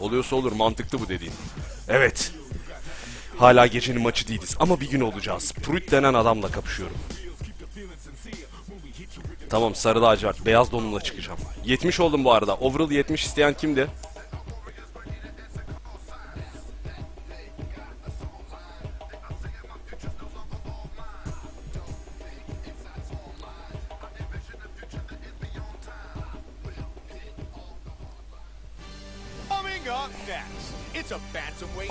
Oluyorsa olur mantıklı bu dediğin. Evet. Hala gecenin maçı değiliz ama bir gün olacağız. Pruitt denen adamla kapışıyorum. Tamam sarı lacivert beyaz donumla çıkacağım. 70 oldum bu arada. Overall 70 isteyen kimdi?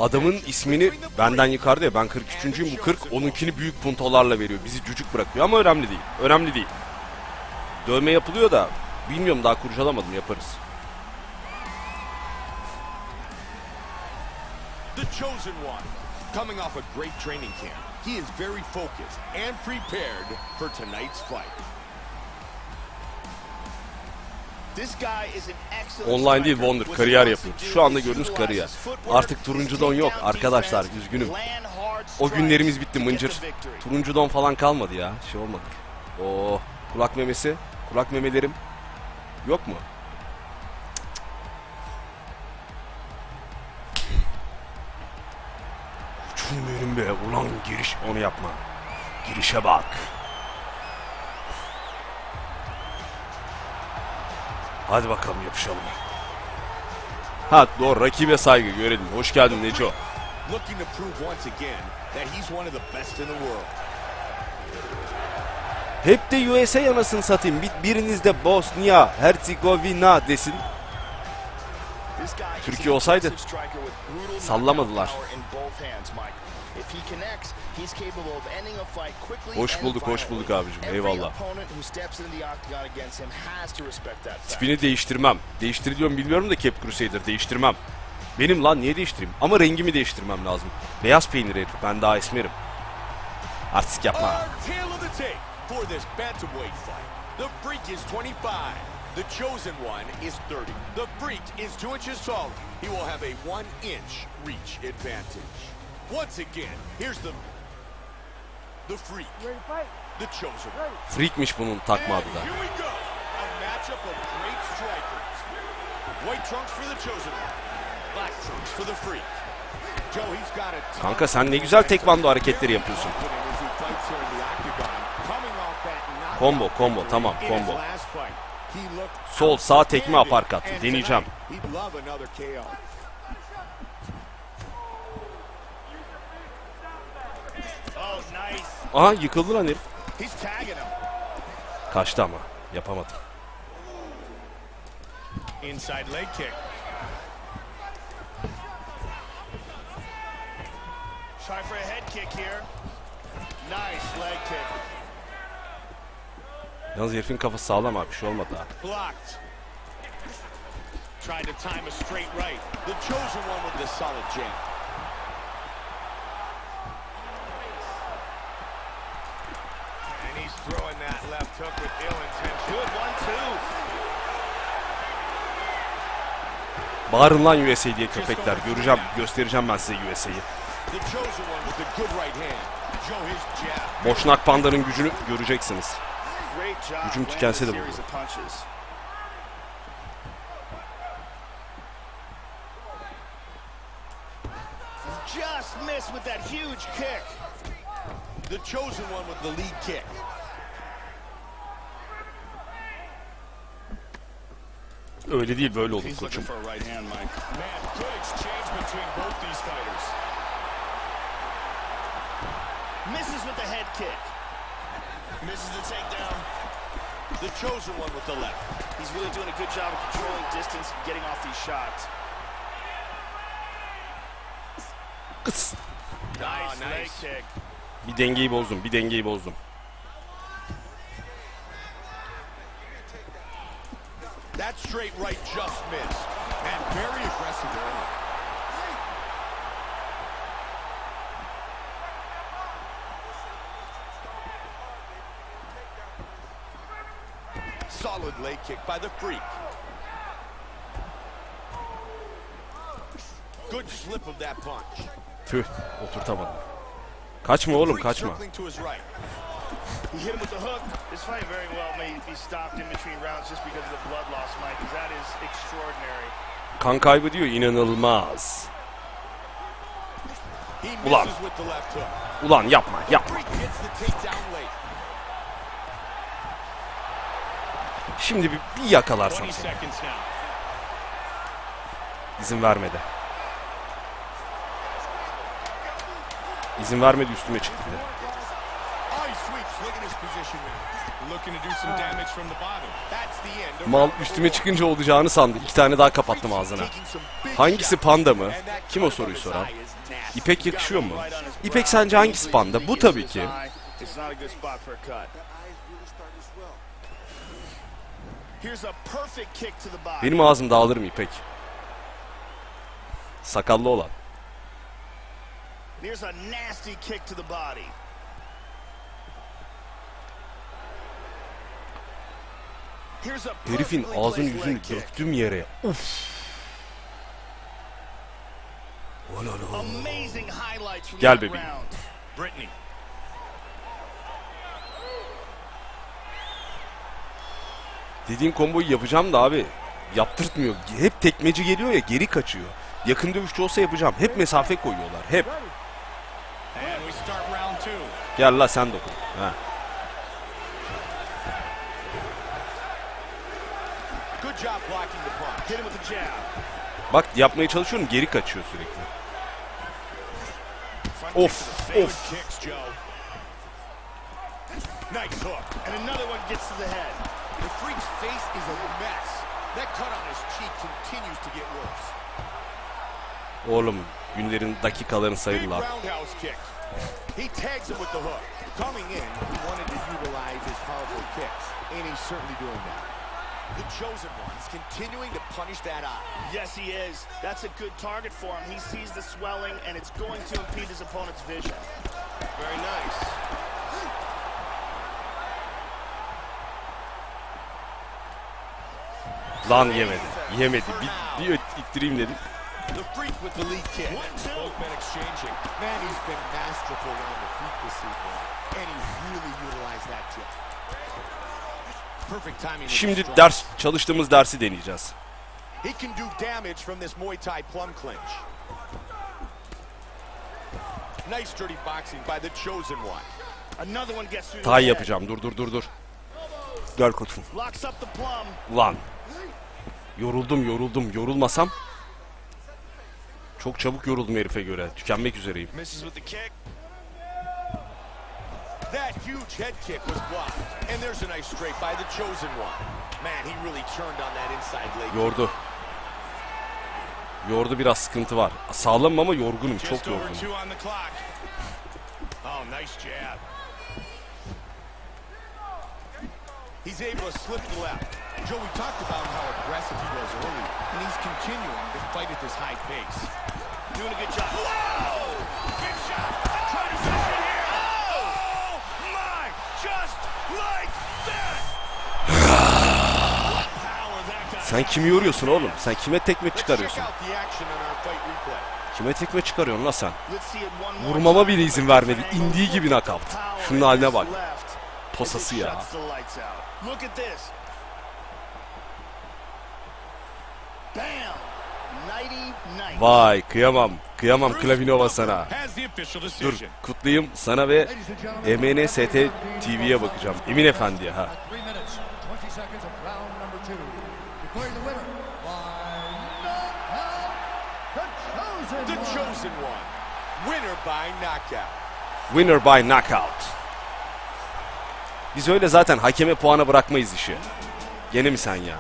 Adamın ismini benden yukarıda ya ben 43'üncüyüm bu 40 onunkini büyük puntolarla veriyor. Bizi cücük bırakıyor ama önemli değil. Önemli değil. Dövme yapılıyor da bilmiyorum daha kurcalamadım yaparız. The chosen one, coming off a great training camp. He is very focused and prepared for tonight's fight. Online değil Wonder kariyer wants Şu anda gördüğünüz kariyer. Artık turuncu his don yok arkadaşlar üzgünüm. O günlerimiz bitti mıncır. the victory. Turuncu don falan kalmadı ya. Şey olmadık. Oo, kulak memesi, kulak memelerim yok mu? Uçum be ulan giriş onu yapma. Girişe bak. Hadi bakalım yapışalım. Ha doğru rakibe saygı görelim. Hoş geldin Neco. Hep de USA yanasını satayım. Bir, biriniz de Bosnia, Herzegovina desin. Türkiye olsaydı sallamadılar. Knockout power in both hands, Mike. If he connects, he's capable of ending a fight quickly Hoş bulduk, hoş bulduk abicim. Every Eyvallah. opponent who steps into the octagon against him has to respect that fact. Tipini değiştirmem. Değiştiriliyor mu bilmiyorum da Cap Crusader değiştirmem. Benim lan niye değiştireyim? Ama rengimi değiştirmem lazım. Beyaz peynir herif. Ben daha esmerim. Artistik yapma. The Freak is 25. The Chosen One is 30. The Freak is two inches taller. He will have a one-inch reach advantage. Once again, here's the the Freak, the Chosen. Freakmiş bunun takma adı da. And here we go, a matchup of great strikers. White trunks for the Chosen One, black trunks for the Freak. Joe, he's got a ton Kanka sen ne güzel tekvando hareketleri yapıyorsun. Combo, combo, tamam, combo. Sol, sağ tekme, aparkat. Deneyeceğim. tonight, He'd love another KO. Oh, nice. Aha yıkıldı lan herif. Kaçtı ama. Yapamadım. Inside leg kick. Try for a head kick here. Nice leg kick. Yalnız herifin kafası sağlam abi. Bir şey olmadı ha. Blocked. Tried to time a straight right. The Chosen One with the solid jab. And he's throwing that left hook with ill intention. Good one, two. Bağırın lan USA diye köpekler. Göreceğim, göstereceğim ben size USA'yı. Boşnak Panda'nın gücünü göreceksiniz. Gücüm tükense de punches. Just missed with that huge kick. The Chosen One with the lead kick. Öyle değil böyle olur koçum. Misses with the head kick. Misses the takedown. The Chosen One with the left. He's really doing a good job of controlling distance and getting off these shots. Kıs. Nice, nice. leg kick. Bir dengeyi bozdum, bir dengeyi bozdum. That straight right just missed. And very aggressive early. Solid leg kick by the Freak. Good slip of that punch. Tüh, oturtamadım. Kaçma oğlum, kaçma. He hit him with the hook. This fight very well may be stopped in between rounds just because of the blood loss, Mike, 'cause that is extraordinary. kan kaybı diyor inanılmaz. Ulan. Ulan yapma yapma. Şimdi bir, bir yakalarsam 20 seni. İzin vermedi. İzin vermedi üstüme çıktı bir de. Mal üstüme çıkınca olacağını sandı. İki tane daha kapattım ağzına. Hangisi panda mı? Kim o soruyu soran? İpek yakışıyor mu? İpek sence hangisi panda? Bu tabii ki. Benim ağzım dağılır mı İpek? Sakallı olan. Here's a nasty kick to the body. Here's a Herifin ağzını yüzünü döktüm yere. Uf. Gel bebeğim. Dediğin komboyu yapacağım da abi. Yaptırtmıyor. Hep tekmeci geliyor ya geri kaçıyor. Yakın dövüşçü olsa yapacağım. Hep mesafe koyuyorlar. Hep. Gel la sen dokun. Ha. Good job blocking the punch. Hit him with a jab. Bak yapmaya çalışıyorum geri kaçıyor sürekli. Of, of. Good kicks, Joe. Nice hook. And another one gets to the head. The freak's face is a mess. That cut on his cheek continues to get worse. Oğlum günlerin dakikaların Big sayılar. roundhouse kick. He tags him with the hook. Coming in, he wanted to utilize his powerful kicks, and he's certainly doing that. The chosen one's continuing to punish that eye. Yes, he is. That's a good target for him. He sees the swelling, and it's going to impede his opponent's vision. Very nice. Lan yemedi. Yemedi. Bir, bir ittireyim dedim. The freak with the lead kick. One, two. Both men exchanging. Man, he's been masterful on the feet this evening, and he really utilized that tip. Şimdi ders çalıştığımız dersi deneyeceğiz. He can do damage from this Muay Thai plum clinch. Nice dirty boxing by the chosen one. Another one gets through the Tay yapacağım. Dur dur dur dur. The plum. Ulan. Yoruldum yoruldum. Yorulmasam. Çok çabuk yoruldum herife göre. Tükenmek üzereyim. Misses with the kick. That huge head kick was blocked. And there's a nice straight by the chosen one. Man, he really turned on that inside leg. Yordu. Yordu biraz sıkıntı var. Sağlamım ama yorgunum. Çok yorgunum. Oh, nice jab. He's able to slip left. Joe, we talked about how aggressive he was early, and he's continuing to fight at this high pace. Doing a good job. Whoa! Big shot. Try to finish it here. Oh, my! Just like that. What power that guy Sen kimi yoruyorsun oğlum? Sen kime tekme çıkarıyorsun? Kime tekme çıkarıyorsun la sen? Vurmama bile izin vermedi. İndiği gibi nakavt. Şunun haline in bak. Posası ya. Vay kıyamam. Kıyamam Klavinova sana. Dur kutlayayım sana ve MNST TV'ye bakacağım. Emin Efendi'ye ha. Winner by knockout. Biz öyle zaten hakeme puana bırakmayız işi. Gene mi sen ya?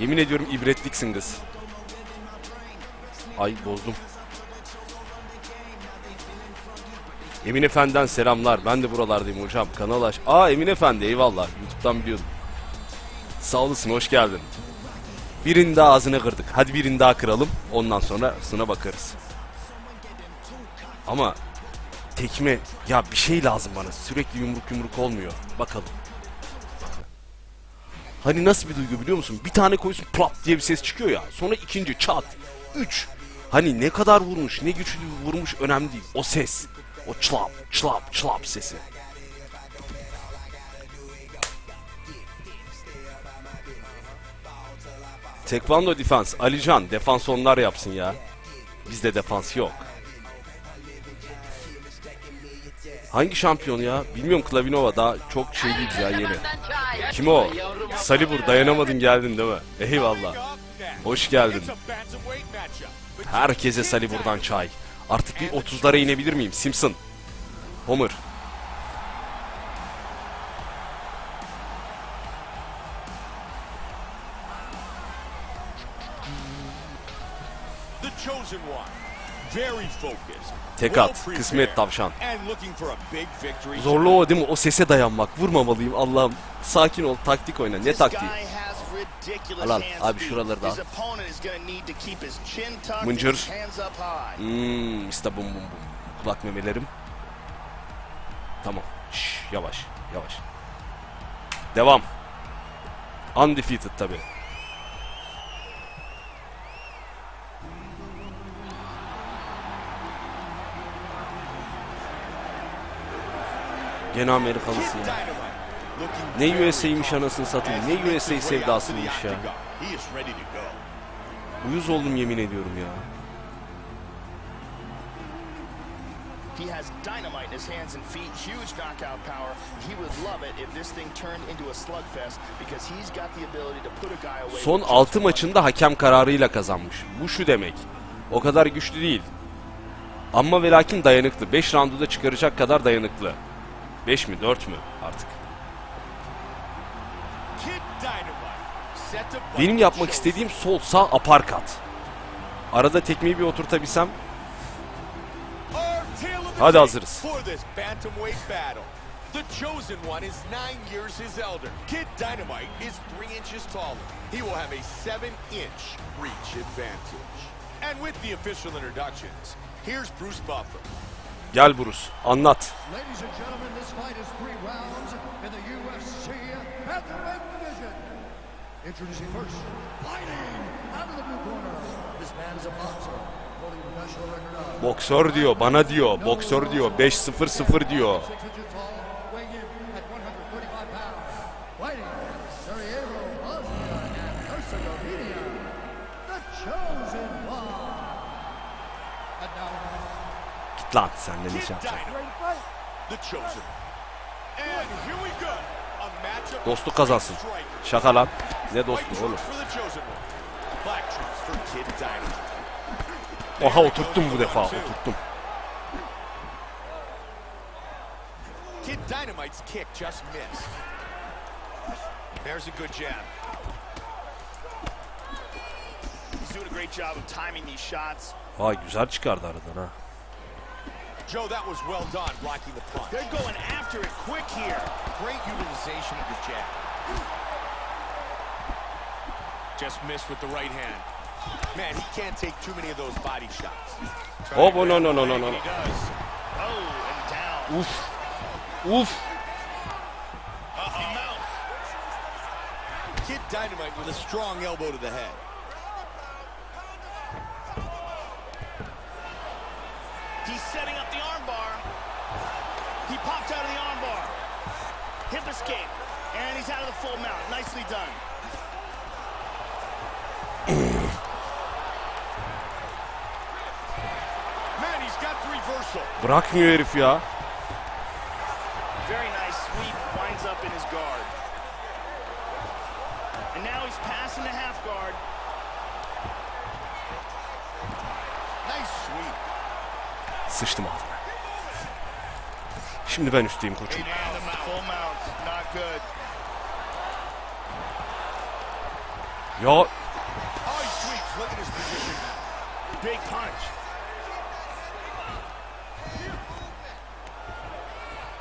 Yemin ediyorum ibretliksin kız. Ay bozdum. Emin Efendi'den selamlar. Ben de buralardayım hocam. Kanal aç. Aa Emin Efendi eyvallah. Youtube'dan biliyordum. Sağ olasın hoş geldin. Birinin daha ağzını kırdık. Hadi birini daha kıralım. Ondan sonra sına bakarız. Ama tekme ya bir şey lazım bana. Sürekli yumruk yumruk olmuyor. Bakalım. Hani nasıl bir duygu biliyor musun? Bir tane koysun plat diye bir ses çıkıyor ya. Sonra ikinci çat. Üç. Hani ne kadar vurmuş, ne güçlü vurmuş önemli değil. O ses. O çlap, çlap, çlap sesi. Tekvando defans. Alican defans onlar yapsın ya. Bizde defans yok. Hangi şampiyon ya? Bilmiyorum Klavinova daha çok şey değil ya yeni. Kim o? Salibur dayanamadın geldin değil mi? Eyvallah. Hoş geldin. Herkese Salibur'dan çay. Artık bir 30'lara inebilir miyim? Simpson. Homer. Tek at, kısmet tavşan. Zorlu o değil mi? O sese dayanmak. Vurmamalıyım Allah'ım. Sakin ol. Taktik oyna. Ne taktiği? guy has ridiculous Al al, hand abi şuraları da al. Mıncır. Hmm, işte bum bum bum. Kulak memelerim. Tamam. Şş, yavaş, yavaş. Devam. Undefeated tabi. Gene Amerikalısın Kid ya. Ne confident anasını satayım. Ne USA sevdasıymış ya. Uyuz oldum yemin ediyorum ya. He has dynamite in his hands and feet, huge knockout power. He would love it if this thing turned into a slugfest because he's got the ability to put a guy away. Son with 6 just one maçında hakem kararıyla kazanmış. Bu şu demek. O kadar güçlü değil. Ama ve lakin dayanıklı. 5 roundu da çıkaracak kadar dayanıklı. 5 mi 4 mü artık. Benim yapmak istediğim sol sağ aparkat. Arada tekmeyi bir oturtabilsem. Hadi hazırız. The chosen one is nine years his elder. Kid Dynamite is three inches taller. He will have a seven-inch reach advantage. And with the official introductions, here's Bruce Buffer. Gel Bruce anlat. Introducing first, fighting out of the blue corner. This man is a boxer, holding a national record of Boksör diyor bana diyor. Boksör diyor 5-0-0 diyor. A matchup of Dostluk kazansın. Şaka lan. Ne dostluğu oğlum. Oha oturttum bu defa oturttum. Kid Dynamite's kick just missed. There's a good jab. He's doing a great job of timing these shots. Vay güzel çıkardı aradan ha. Joe, that was well done blocking the punch. They're going after it quick here. Great utilization of the jab. Just missed with the right hand. Man, he can't take too many of those body shots. Oh, oh no no no no no no. He does. Oh, and down. Uf. Uf. Kid Dynamite with a strong elbow to the head. He's setting up the armbar. He popped out of the armbar. Hip escape. And he's out of the full mount. Nicely done. Man, he's got the reversal. Bırakmıyor herif ya. Very nice sweep. Winds up in his guard. And now he's passing the half guard. Nice sweep. Sıçtım ağzına. Şimdi ben üstteyim koçum. Full mount. Not good. Ya Oh, he sweeps. Look at his position now. Big punch.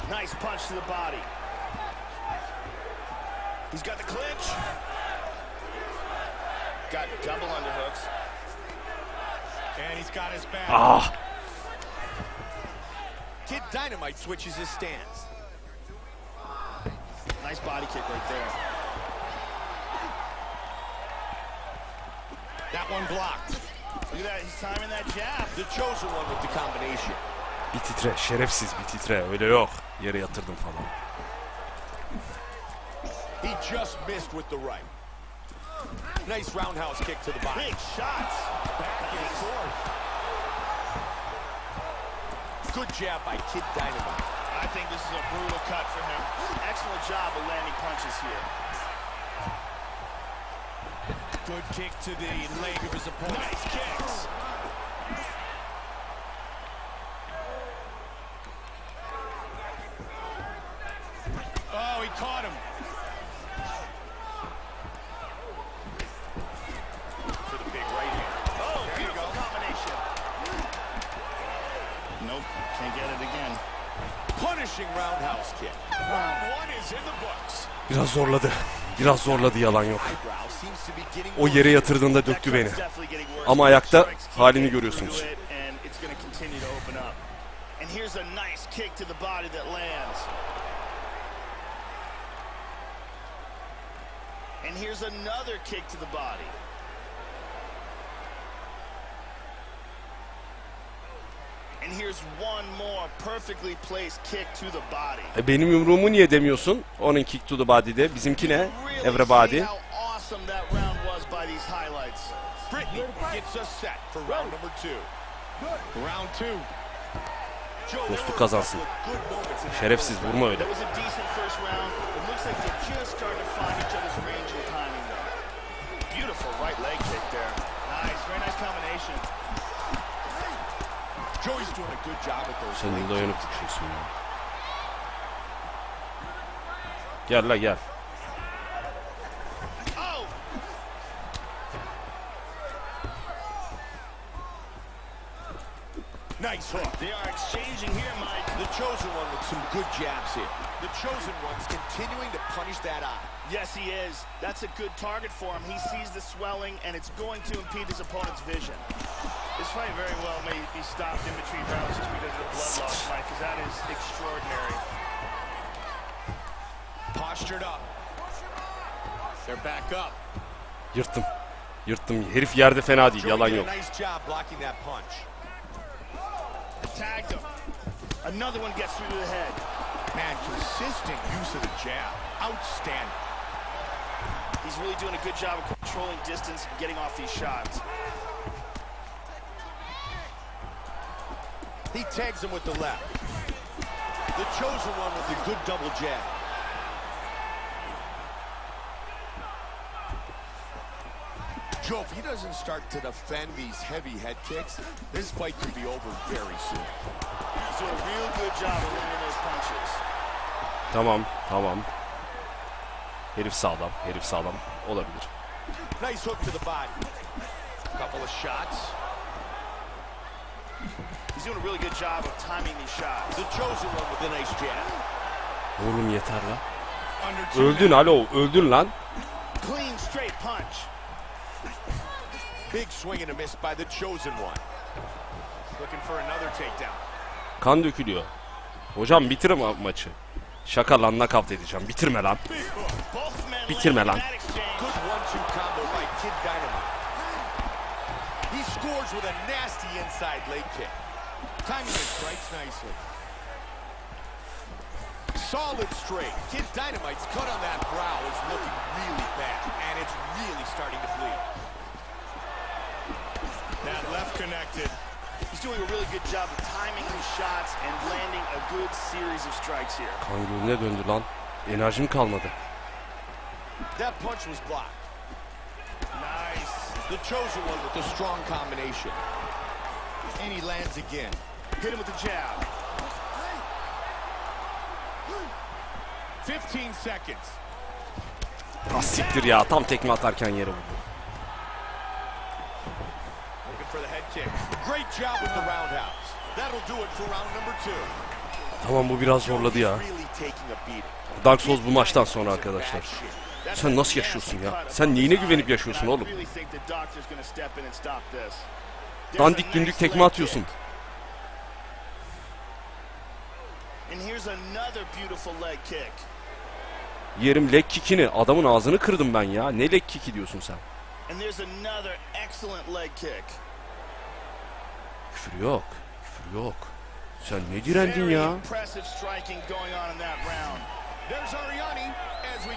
Nice punch to the body. He's got the clinch. Got double underhooks. And he's got his back. ah Kid Dynamite switches his stance. Nice body kick right there. That one blocked. Look at that. He's timing that jab. The chosen one with the combination. bir titre şerefsiz bir titre öyle yok. Yere yatırdım falan. He just missed with the right. Nice roundhouse kick to the body. Big shots. Back and forth. Good jab by Kid Dynamite. I think this is a brutal cut for him. Excellent job of landing punches here. Good kick to the leg of his opponent. Nice kicks. Biraz zorladı. Biraz zorladı yalan yok. O yere yatırdığında döktü beni. Ama ayakta halini görüyorsunuz. And here's another kick to the body. And here's one more perfectly placed kick to the body. E benim yumruğumu niye demiyorsun? Onun kick to the body'de. Bizimki ne? Really Everybody. a kazansın. Şerefsiz vurma öyle. Beautiful right leg kick there. Nice, very nice combination. Joey's doing a good job at those. Sen leg yılda yanıp kicks. düşüyorsun ya. Gel la gel. Oh! Nice hook. They are exchanging here, Mike. The chosen one with some good jabs here. The chosen one's continuing to punish that eye. Yes, he is. That's a good target for him. He sees the swelling, and it's going to impede his opponent's vision. This fight very well may be stopped in between rounds just because of the blood loss, Mike, because that is extraordinary. Postured up. They're back up. Yırttım. Yırttım. Herif yerde fena değil. Yalan yok. nice job blocking that punch. Tagged him. Another one gets through to the head. Man, consistent use of the jab. Outstanding. He's really doing a good job of controlling distance and getting off these shots. He tags him with the left. The chosen one with a good double jab. Joe, if he doesn't start to defend these heavy head kicks, this fight could be over very soon. He's doing a real good job of landing those punches. Tamam. Tamam. Herif sağlam. Herif sağlam. Olabilir. Nice hook to the body. Couple of shots. He's doing a really good job of timing these shots. The chosen one with a nice jab. Oğlum yeter la. Under two Öldün alo. Öldün lan. Clean, straight punch. Big swing and a miss by the chosen one. Looking for another takedown. Kan dökülüyor. Hocam bitir ma- maçı. Şaka lan nakavt edeceğim. Bitirme lan. Bitirme lan. He scores with a nasty inside leg kick. Timing his strikes nicely. Solid straight. Kid Dynamite's cut on that brow is looking really bad, and it's really starting to bleed. That left connected. He's doing a really good job of timing his shots and landing a good series of strikes here. Kan gölüne döndü lan. Enerjim kalmadı. That punch was blocked. Nice. The chosen one with the strong combination. And he lands again. Hit him with the jab. 15 seconds. Ah siktir ya. Tam tekme atarken yere vurdu. Looking for the head kick. Great job with the roundhouse. That'll do it for round number two. Tamam bu biraz zorladı ya. Dark Souls bu maçtan sonra arkadaşlar. Sen nasıl yaşıyorsun ya? Sen neyine güvenip yaşıyorsun oğlum? Dandik dündük tekme atıyorsun. And here's another beautiful leg kick. Yerim leg kickini. Adamın ağzını kırdım ben ya. Ne leg kicki diyorsun sen? Küfür yok. Küfür yok. Sen ne direndin ya?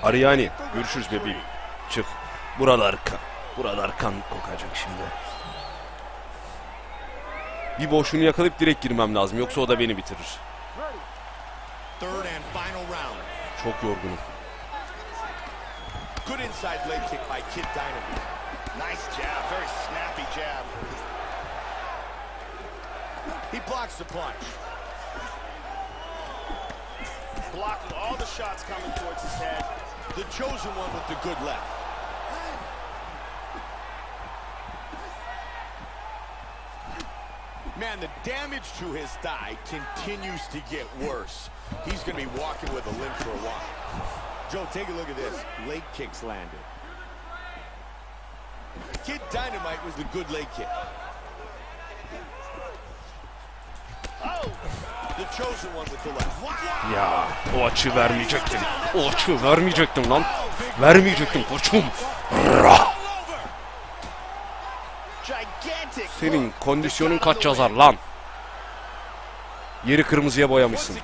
Ariani görüşürüz bebeğim. Çık. Buralar ka- Buralar kan kokacak şimdi. Bir boşluğunu yakalayıp direkt girmem lazım. Yoksa o da beni bitirir. Third and final round. Çok yorgunum. Good inside leg kick by Kid Dynamite. Nice jab, very snappy jab. He blocks the punch. Blocking all the shots coming towards his head. The chosen one with the good left. Man, the damage to his thigh continues to get worse. He's going to be walking with a limp for a while. Joe, take a look at this. Leg kicks landed. Kid Dynamite was the good leg kick. Oh. Ya o açı vermeyecektim. O açı vermeyecektim lan. Vermeyecektim koçum. Rah! Senin kondisyonun kaç yazar lan? Yeri kırmızıya boyamışsın.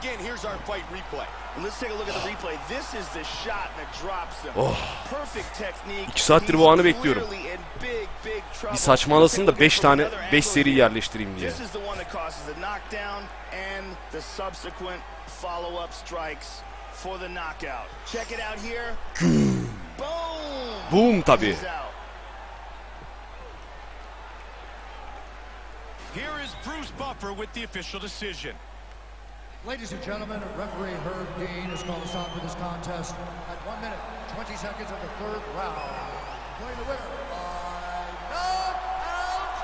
Oh. İki saattir bu anı bekliyorum. Bir saçmalasın da Let's take a 5 look tane from another 5 angle seri yerleştireyim diye. This is the one that causes the knockdown and the subsequent follow-up strikes for the knockout. Check it out here. Boom. Boom tabii. He's out. Here is Bruce Buffer with the official decision. Ladies and gentlemen, referee Herb Dean has called a stop to this contest at 1 minute, 20 seconds of the third round. Playing the winner by knockout,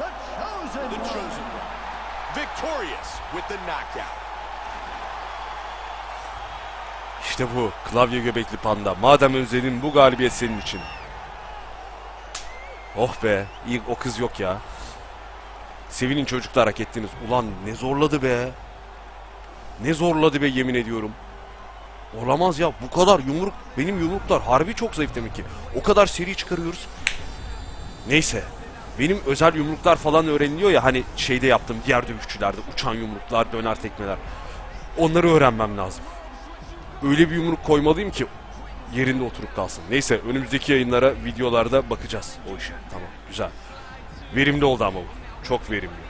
the chosen The one. chosen one. Victorious with the knockout. İşte bu klavye göbekli panda. Madem özledin bu galibiyet senin için. Oh be iyi o kız yok ya. Sevinin çocuklar hak ettiniz. Ulan ne zorladı be. Ne zorladı be yemin ediyorum. Olamaz ya bu kadar yumruk benim yumruklar harbi çok zayıf demek ki. O kadar seri çıkarıyoruz. Neyse. Benim özel yumruklar falan öğreniliyor ya hani şeyde yaptım diğer dövüşçülerde uçan yumruklar, döner tekmeler. Onları öğrenmem lazım öyle bir yumruk koymalıyım ki yerinde oturup kalsın. Neyse önümüzdeki yayınlara, videolarda bakacağız o işe. Tamam güzel. Verimli oldu ama bu. Çok verimli.